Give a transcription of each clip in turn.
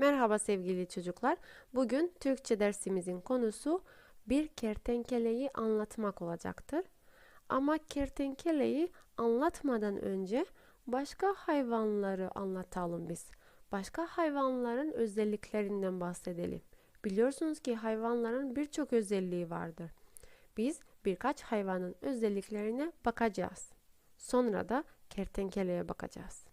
Merhaba sevgili çocuklar. Bugün Türkçe dersimizin konusu bir kertenkeleyi anlatmak olacaktır. Ama kertenkeleyi anlatmadan önce başka hayvanları anlatalım biz. Başka hayvanların özelliklerinden bahsedelim. Biliyorsunuz ki hayvanların birçok özelliği vardır. Biz birkaç hayvanın özelliklerine bakacağız. Sonra da kertenkeleye bakacağız.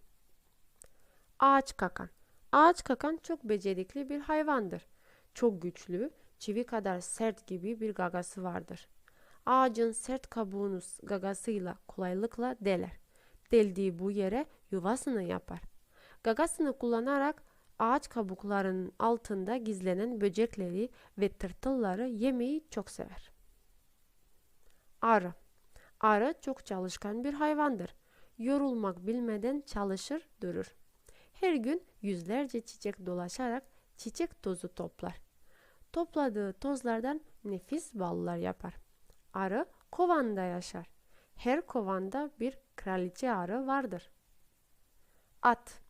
Ağaç kakan. Ağaç kakan çok becerikli bir hayvandır. Çok güçlü, çivi kadar sert gibi bir gagası vardır. Ağacın sert kabuğunu gagasıyla kolaylıkla deler. Deldiği bu yere yuvasını yapar. Gagasını kullanarak ağaç kabuklarının altında gizlenen böcekleri ve tırtılları yemeyi çok sever. Arı Arı çok çalışkan bir hayvandır. Yorulmak bilmeden çalışır durur. Her gün yüzlerce çiçek dolaşarak çiçek tozu toplar. Topladığı tozlardan nefis ballar yapar. Arı kovanda yaşar. Her kovanda bir kraliçe arı vardır. At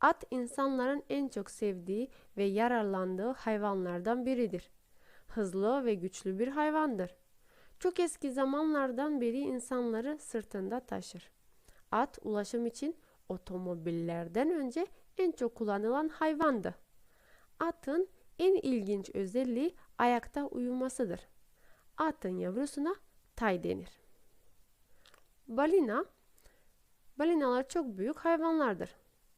At insanların en çok sevdiği ve yararlandığı hayvanlardan biridir. Hızlı ve güçlü bir hayvandır. Çok eski zamanlardan beri insanları sırtında taşır. At ulaşım için otomobillerden önce en çok kullanılan hayvandı. Atın en ilginç özelliği ayakta uyumasıdır. Atın yavrusuna tay denir. Balina Balinalar çok büyük hayvanlardır.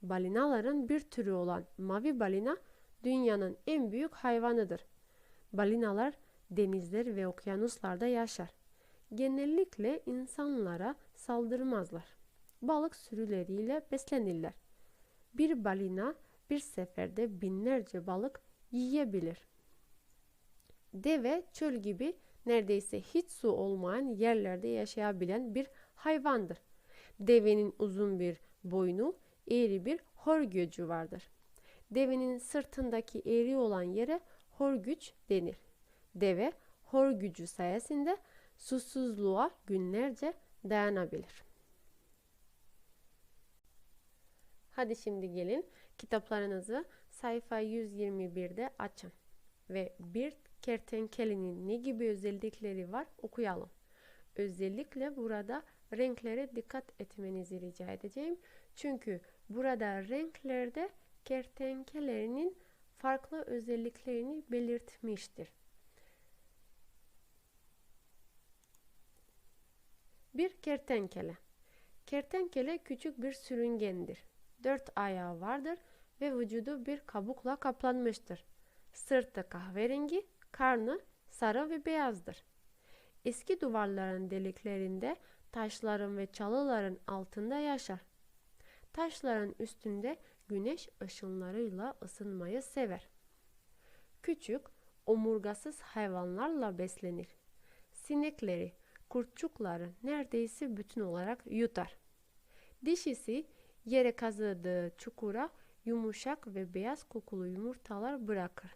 Balinaların bir türü olan mavi balina dünyanın en büyük hayvanıdır. Balinalar denizler ve okyanuslarda yaşar. Genellikle insanlara saldırmazlar. Balık sürüleriyle beslenirler. Bir balina bir seferde binlerce balık yiyebilir. Deve çöl gibi neredeyse hiç su olmayan yerlerde yaşayabilen bir hayvandır. Devenin uzun bir boynu, eğri bir horgöcü vardır. Devenin sırtındaki eğri olan yere horgüç denir. Deve horgücü sayesinde susuzluğa günlerce dayanabilir. Hadi şimdi gelin kitaplarınızı sayfa 121'de açın ve bir kertenkelenin ne gibi özellikleri var okuyalım. Özellikle burada renklere dikkat etmenizi rica edeceğim. Çünkü burada renklerde kertenkelenin farklı özelliklerini belirtmiştir. Bir kertenkele. Kertenkele küçük bir sürüngendir. Dört ayağı vardır ve vücudu bir kabukla kaplanmıştır. Sırtı kahverengi, karnı sarı ve beyazdır. Eski duvarların deliklerinde taşların ve çalıların altında yaşar. Taşların üstünde güneş ışınlarıyla ısınmayı sever. Küçük, omurgasız hayvanlarla beslenir. Sinekleri, kurtçukları neredeyse bütün olarak yutar. Dişisi yere kazıdığı çukura yumuşak ve beyaz kokulu yumurtalar bırakır.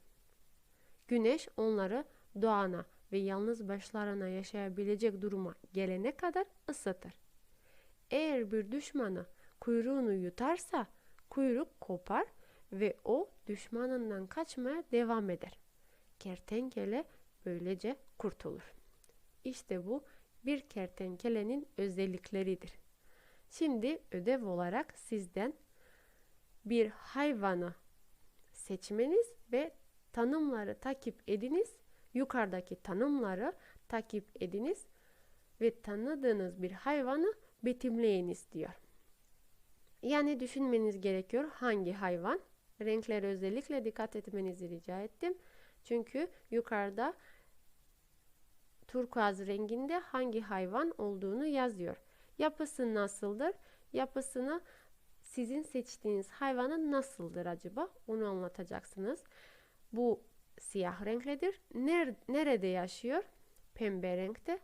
Güneş onları doğana ve yalnız başlarına yaşayabilecek duruma gelene kadar ısıtır. Eğer bir düşmanı kuyruğunu yutarsa kuyruk kopar ve o düşmanından kaçmaya devam eder. Kertenkele böylece kurtulur. İşte bu bir kertenkelenin özellikleridir. Şimdi ödev olarak sizden bir hayvanı seçmeniz ve tanımları takip ediniz. Yukarıdaki tanımları takip ediniz ve tanıdığınız bir hayvanı betimleyiniz diyor. Yani düşünmeniz gerekiyor hangi hayvan. Renklere özellikle dikkat etmenizi rica ettim. Çünkü yukarıda turkuaz renginde hangi hayvan olduğunu yazıyor. Yapısı nasıldır? Yapısını sizin seçtiğiniz hayvanın nasıldır acaba? Onu anlatacaksınız. Bu siyah renklidir. Nerede yaşıyor? Pembe renkte.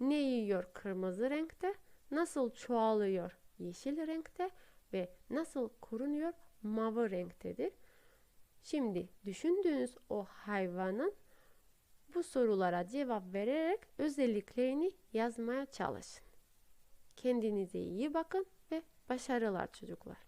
Ne yiyor? Kırmızı renkte. Nasıl çoğalıyor? Yeşil renkte ve nasıl korunuyor? Mavi renktedir. Şimdi düşündüğünüz o hayvanın bu sorulara cevap vererek özelliklerini yazmaya çalışın. Kendinize iyi bakın ve başarılar çocuklar.